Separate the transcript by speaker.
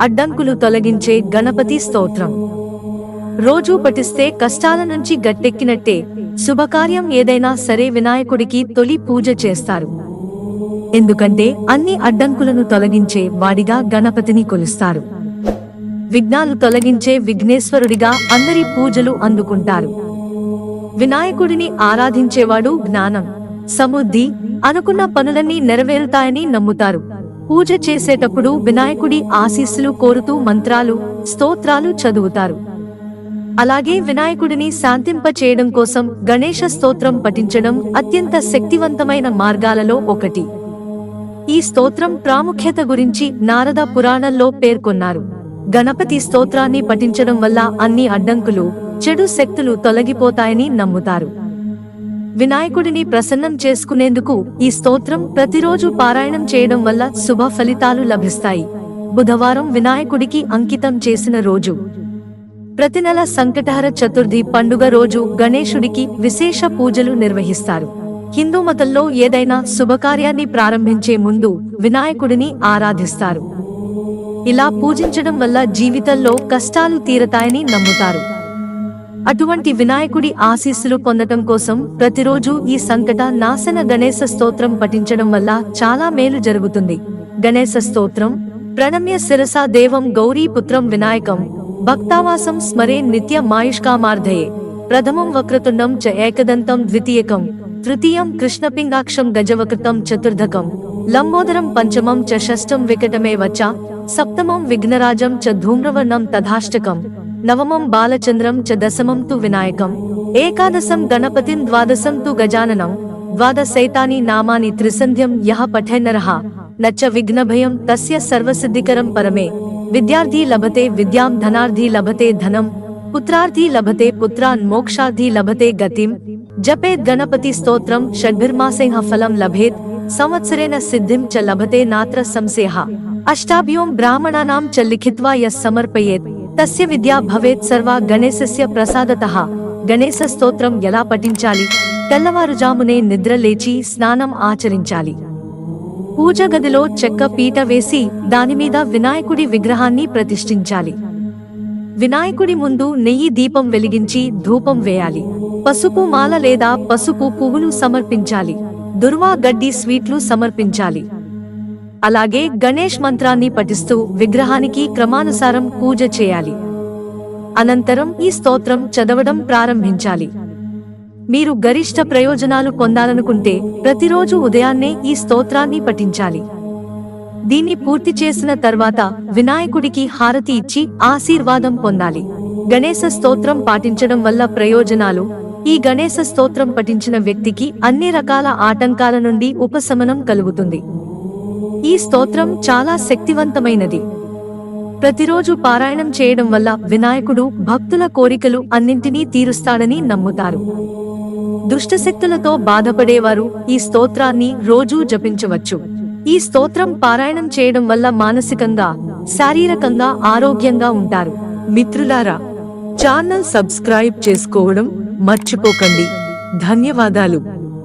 Speaker 1: అడ్డంకులు తొలగించే గణపతి స్తోత్రం. రోజూ పఠిస్తే కష్టాల నుంచి గట్టెక్కినట్టే శుభకార్యం ఏదైనా సరే వినాయకుడికి తొలి పూజ చేస్తారు. ఎందుకంటే అన్ని అడ్డంకులను తొలగించే వాడిగా గణపతిని కొలుస్తారు. విఘ్నాలు తొలగించే విఘ్నేశ్వరుడిగా అందరి పూజలు అందుకుంటారు. వినాయకుడిని ఆరాధించేవాడు జ్ఞానం సమృద్ధి అనుకున్న పనులన్నీ నెరవేరుతాయని నమ్ముతారు. పూజ చేసేటప్పుడు వినాయకుడి ఆశీస్సులు కోరుతూ మంత్రాలు స్తోత్రాలు చదువుతారు. అలాగే వినాయకుడిని శాంతింప చేయడం కోసం గణేష స్తోత్రం పఠించడం అత్యంత శక్తివంతమైన మార్గాలలో ఒకటి. ఈ స్తోత్రం ప్రాముఖ్యత గురించి నారద పురాణంలో పేర్కొన్నారు. గణపతి స్తోత్రాన్ని పఠించడం వల్ల అన్ని అడ్డంకులు చెడు శక్తులు తొలగిపోతాయని నమ్ముతారు. వినాయకుడిని ప్రసన్నం చేసుకునేందుకు ఈ స్తోత్రం ప్రతిరోజు పారాయణం చేయడం వల్ల శుభ ఫలితాలు లభిస్తాయి. బుధవారం వినాయకుడికి అంకితం చేసిన రోజు. ప్రతి నెల సంకటహర చతుర్థి పండుగ రోజు గణేశుడికి విశేష పూజలు నిర్వహిస్తారు. హిందూ మతంలో ఏదైనా శుభకార్యాన్ని ప్రారంభించే ముందు వినాయకుడిని ఆరాధిస్తారు. ఇలా పూజించడం వల్ల జీవితంలో కష్టాలు తీరతాయని నమ్ముతారు. అటువంటి వినాయకుడి ఆశీస్సులు పొందటం కోసం ప్రతిరోజు ఈ సంకట నాశన గణేశ స్తోత్రం పఠించడం వల్ల చాలా మేలు జరుగుతుంది. గణేశ స్తోత్రం ప్రణమ్య శిరసా దేవం గౌరీ పుత్రం వినాయకం భక్తావాసం స్మరే నిత్య మాయుష్కామార్ధయే. ప్రథమం వక్రతుండం చ ఏకదంతం ద్వితీయకం తృతీయం కృష్ణపింగాక్షం గజవకృతం చతుర్ధకం లంబోదరం పంచమం చ షష్టం వికటమే వచ్చ సప్తమం విఘ్నరాజం చ ధూమ్రవర్ణం తథాష్టకం. నవమం బాలచంద్రం చ దశమం తు వినాయకం ఏకాదశం గణపతిం ద్వాదశం తు గజాననం ద్వాదశైతాని నామాని త్రిసంధ్యం యః పఠేన్నరః నచ్చ విఘ్నభయం తస్య సర్వసిద్ధికరం పరమే విద్యార్థి లభతే విద్యాం ధనార్థి లభతే ధనం పుత్రార్థి లభతే పుత్రాన్ మోక్షార్థి లభతే గతిం జపేద్ గణపతి స్తోత్రం షడ్భిర్మాసేహ ఫలం లభేత్ సంవత్సరేణ సిద్ధిం చ లభతే నాత్ర సంశయః అష్టాభ్యోం బ్రాహ్మణానాం చ లిఖిత్వా యస్ సమర్పయేత్ తస్య విద్యా భవేత్ సర్వ గణేశస్య ప్రసాదతః. గణేశ స్తోత్రం ఎలా పఠించాలి? తెల్లవారుజామునే నిద్ర లేచి స్నానం ఆచరించాలి. పూజ గదిలో చెక్క పీట వేసి దానిమీద వినాయకుడి విగ్రహాన్ని ప్రతిష్ఠించాలి. వినాయకుడి ముందు నెయ్యి దీపం వెలిగించి ధూపం వేయాలి. పసుపు మాల లేదా పసుపు పువ్వులు సమర్పించాలి. దుర్వా గడ్డి స్వీట్లు సమర్పించాలి. అలాగే గణేష్ మంత్రాన్ని పఠిస్తూ విగ్రహానికి క్రమానుసారం పూజ చేయాలి. అనంతరం ఈ స్తోత్రం చదవడం ప్రారంభించాలి. మీరు గరిష్ట ప్రయోజనాలు పొందాలనుకుంటే ప్రతిరోజు ఉదయాన్నే ఈ స్తోత్రాన్ని పఠించాలి. దీన్ని పూర్తి చేసిన తర్వాత వినాయకుడికి హారతి ఇచ్చి ఆశీర్వాదం పొందాలి. గణేశ స్తోత్రం పాటించడం వల్ల ప్రయోజనాలు ఈ గణేశ స్తోత్రం పఠించిన వ్యక్తికి అన్ని రకాల ఆటంకాల నుండి ఉపశమనం కలుగుతుంది. ఈ స్తోత్రం చాలా శక్తివంతమైనది. ప్రతిరోజు పారాయణం చేయడం వల్ల వినాయకుడు భక్తుల కోరికలు అన్నింటినీ తీరుస్తాడని నమ్ముతారు. దుష్టశక్తులతో బాధపడేవారు ఈ స్తోత్రాన్ని రోజూ జపించవచ్చు. ఈ స్తోత్రం పారాయణం చేయడం వల్ల మానసికంగా శారీరకంగా ఆరోగ్యంగా ఉంటారు. మిత్రులారా ఛానల్ సబ్స్క్రైబ్ చేసుకోవడం మర్చిపోకండి. ధన్యవాదాలు.